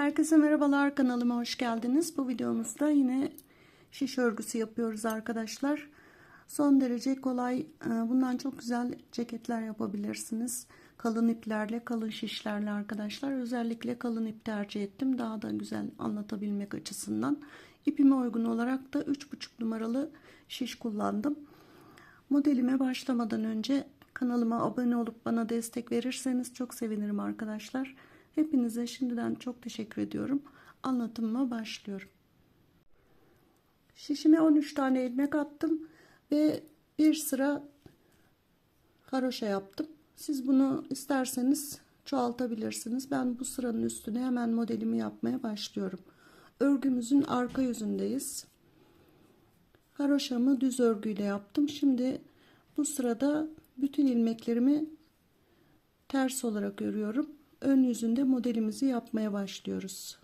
Herkese merhabalar kanalıma hoş geldiniz. Bu videomuzda yine şiş örgüsü yapıyoruz arkadaşlar. Son derece kolay. e, Bundan çok güzel ceketler yapabilirsiniz. Kalın iplerle, kalın şişlerle arkadaşlar. Özellikle kalın ip tercih ettim. Daha da güzel anlatabilmek açısından. İpime uygun olarak da 3,5 numaralı şiş kullandım. Modelime başlamadan önce kanalıma abone olup bana destek verirseniz çok sevinirim arkadaşlar. Hepinize şimdiden çok teşekkür ediyorum. Anlatımıma başlıyorum. Şişime 13 tane ilmek attım ve bir sıra haroşa yaptım. Siz bunu isterseniz çoğaltabilirsiniz. Ben bu sıranın üstüne hemen modelimi yapmaya başlıyorum. Örgümüzün arka yüzündeyiz. Haroşamı düz örgüyle yaptım. Şimdi bu sırada bütün ilmeklerimi ters olarak örüyorum. Ön yüzünde modelimizi yapmaya başlıyoruz.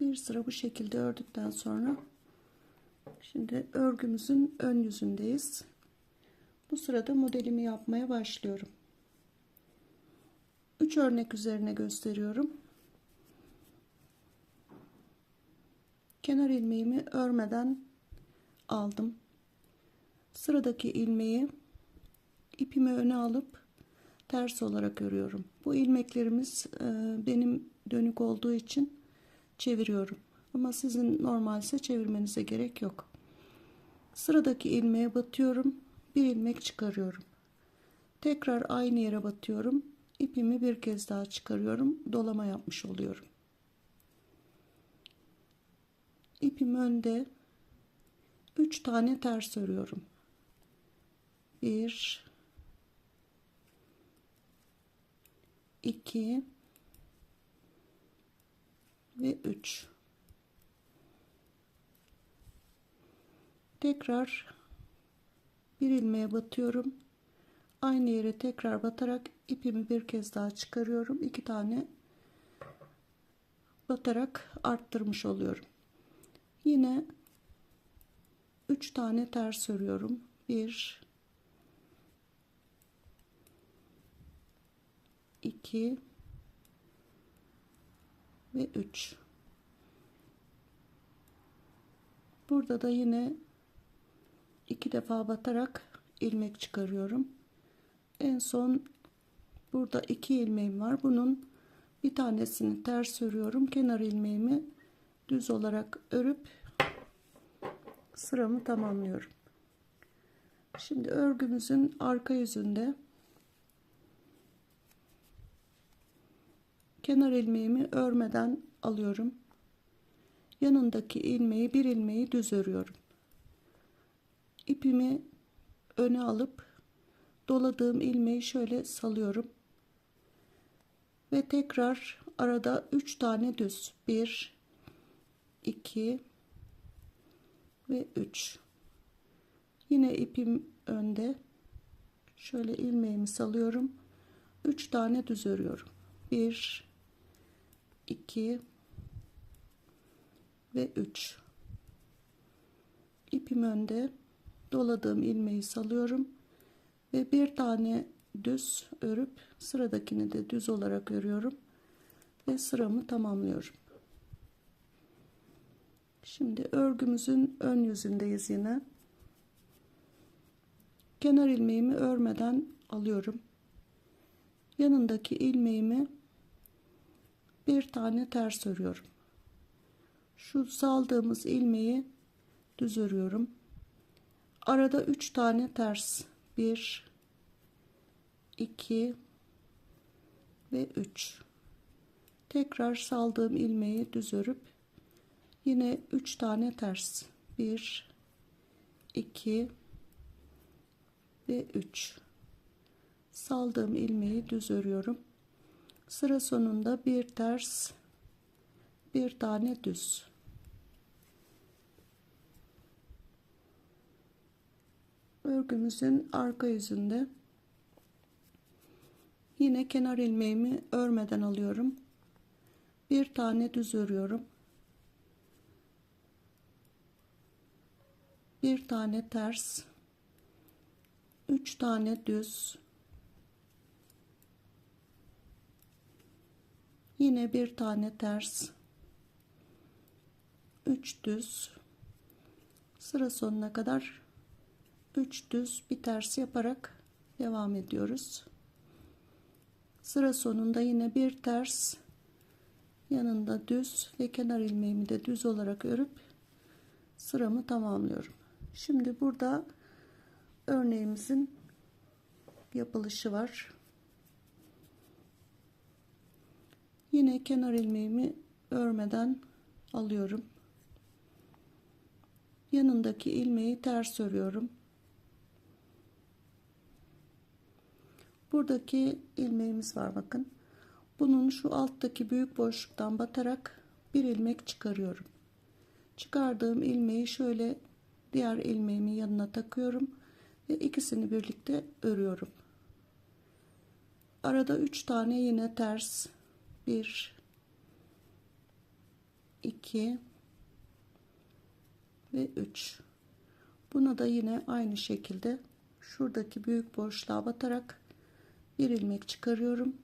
Bir sıra bu şekilde ördükten sonra şimdi örgümüzün ön yüzündeyiz. Bu sırada modelimi yapmaya başlıyorum. 3 örnek üzerine gösteriyorum. Kenar ilmeğimi örmeden aldım. Sıradaki ilmeği ipimi öne alıp ters olarak örüyorum. Bu ilmeklerimiz benim dönük olduğu için çeviriyorum. Ama sizin normalse çevirmenize gerek yok. Sıradaki ilmeğe batıyorum. Bir ilmek çıkarıyorum. Tekrar aynı yere batıyorum. İpimi bir kez daha çıkarıyorum. Dolama yapmış oluyorum. İpim önde. 3 tane ters örüyorum. 1 2 ve 3 tekrar bir ilmeğe batıyorum. Aynı yere tekrar batarak ipimi bir kez daha çıkarıyorum. İki tane batarak arttırmış oluyorum. Yine 3 tane ters örüyorum. 1 2 ve 3 burada da yine iki defa batarak ilmek çıkarıyorum. En son burada iki ilmeğim var. Bunun bir tanesini ters örüyorum. Kenar ilmeğimi düz olarak örüp sıramı tamamlıyorum. Şimdi örgümüzün arka yüzünde kenar ilmeğimi örmeden alıyorum. Yanındaki ilmeği bir ilmeği düz örüyorum. İpimi öne alıp doladığım ilmeği şöyle salıyorum. Ve tekrar arada 3 tane düz. 1 2 ve 3. Yine ipim önde. Şöyle ilmeğimi salıyorum. 3 tane düz örüyorum. 1 2 ve 3 ipim önde doladığım ilmeği salıyorum ve bir tane düz örüp sıradakini de düz olarak örüyorum ve sıramı tamamlıyorum. Şimdi örgümüzün ön yüzündeyiz yine. Kenar ilmeğimi örmeden alıyorum. Yanındaki ilmeğimi bir tane ters örüyorum. Şu saldığımız ilmeği düz örüyorum. Arada 3 tane ters. 1 2 ve 3. Tekrar saldığım ilmeği düz örüp yine 3 tane ters. 1 2 ve 3. Saldığım ilmeği düz örüyorum sıra sonunda bir ters bir tane düz. Örgümüzün arka yüzünde. Yine kenar ilmeğimi örmeden alıyorum. Bir tane düz örüyorum. Bir tane ters. 3 tane düz yine bir tane ters. 3 düz. Sıra sonuna kadar 3 düz bir ters yaparak devam ediyoruz. Sıra sonunda yine bir ters. Yanında düz ve kenar ilmeğimi de düz olarak örüp sıramı tamamlıyorum. Şimdi burada örneğimizin yapılışı var yine kenar ilmeğimi örmeden alıyorum. Yanındaki ilmeği ters örüyorum. Buradaki ilmeğimiz var bakın. Bunun şu alttaki büyük boşluktan batarak bir ilmek çıkarıyorum. Çıkardığım ilmeği şöyle diğer ilmeğimin yanına takıyorum ve ikisini birlikte örüyorum. Arada 3 tane yine ters 1 2 ve 3 buna da yine aynı şekilde şuradaki büyük boşluğa batarak bir ilmek çıkarıyorum.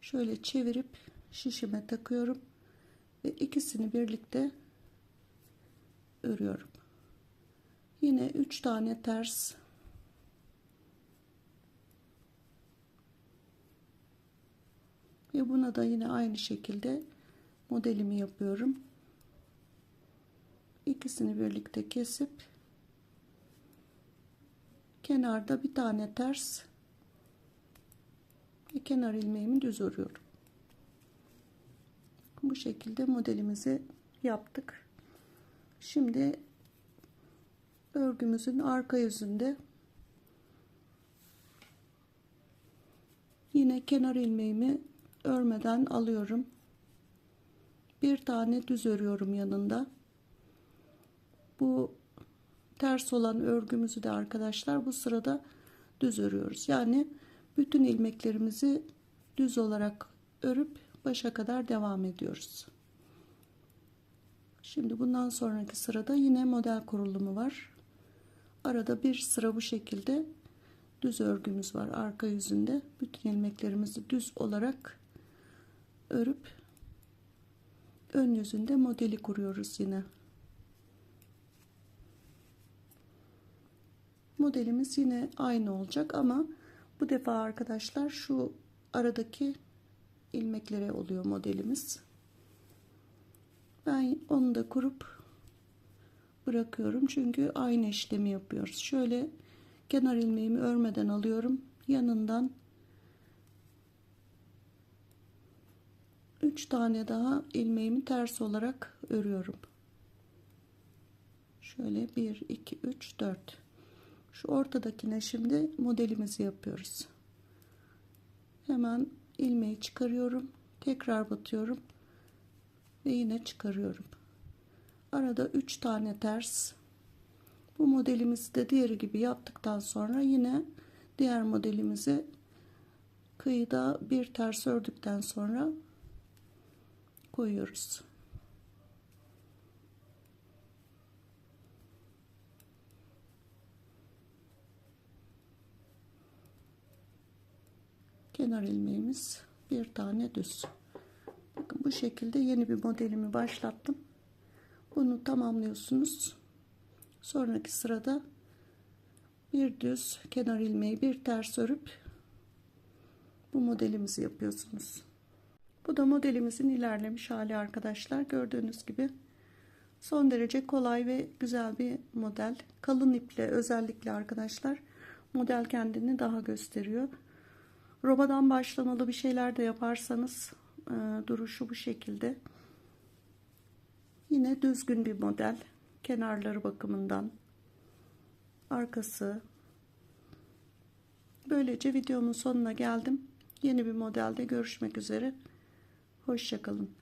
Şöyle çevirip şişime takıyorum ve ikisini birlikte örüyorum. Yine 3 tane ters ve buna da yine aynı şekilde modelimi yapıyorum. İkisini birlikte kesip kenarda bir tane ters ve kenar ilmeğimi düz örüyorum. Bu şekilde modelimizi yaptık. Şimdi örgümüzün arka yüzünde yine kenar ilmeğimi örmeden alıyorum. Bir tane düz örüyorum yanında. Bu ters olan örgümüzü de arkadaşlar bu sırada düz örüyoruz. Yani bütün ilmeklerimizi düz olarak örüp başa kadar devam ediyoruz. Şimdi bundan sonraki sırada yine model kurulumu var. Arada bir sıra bu şekilde düz örgümüz var arka yüzünde. Bütün ilmeklerimizi düz olarak örüp ön yüzünde modeli kuruyoruz yine. Modelimiz yine aynı olacak ama bu defa arkadaşlar şu aradaki ilmeklere oluyor modelimiz. Ben onu da kurup bırakıyorum çünkü aynı işlemi yapıyoruz. Şöyle kenar ilmeğimi örmeden alıyorum. Yanından 3 tane daha ilmeğimi ters olarak örüyorum. Şöyle 1 2 3 4 şu ortadakine şimdi modelimizi yapıyoruz. Hemen ilmeği çıkarıyorum tekrar batıyorum ve yine çıkarıyorum. Arada 3 tane ters. Bu modelimizi de diğeri gibi yaptıktan sonra yine diğer modelimizi kıyıda bir ters ördükten sonra koyuyoruz. Kenar ilmeğimiz bir tane düz. Bakın bu şekilde yeni bir modelimi başlattım. Bunu tamamlıyorsunuz. Sonraki sırada bir düz kenar ilmeği bir ters örüp bu modelimizi yapıyorsunuz. Bu da modelimizin ilerlemiş hali arkadaşlar. Gördüğünüz gibi son derece kolay ve güzel bir model. Kalın iple özellikle arkadaşlar model kendini daha gösteriyor. Robadan başlamalı bir şeyler de yaparsanız e, duruşu bu şekilde. Yine düzgün bir model. Kenarları bakımından. Arkası. Böylece videomun sonuna geldim. Yeni bir modelde görüşmek üzere. Hoşçakalın.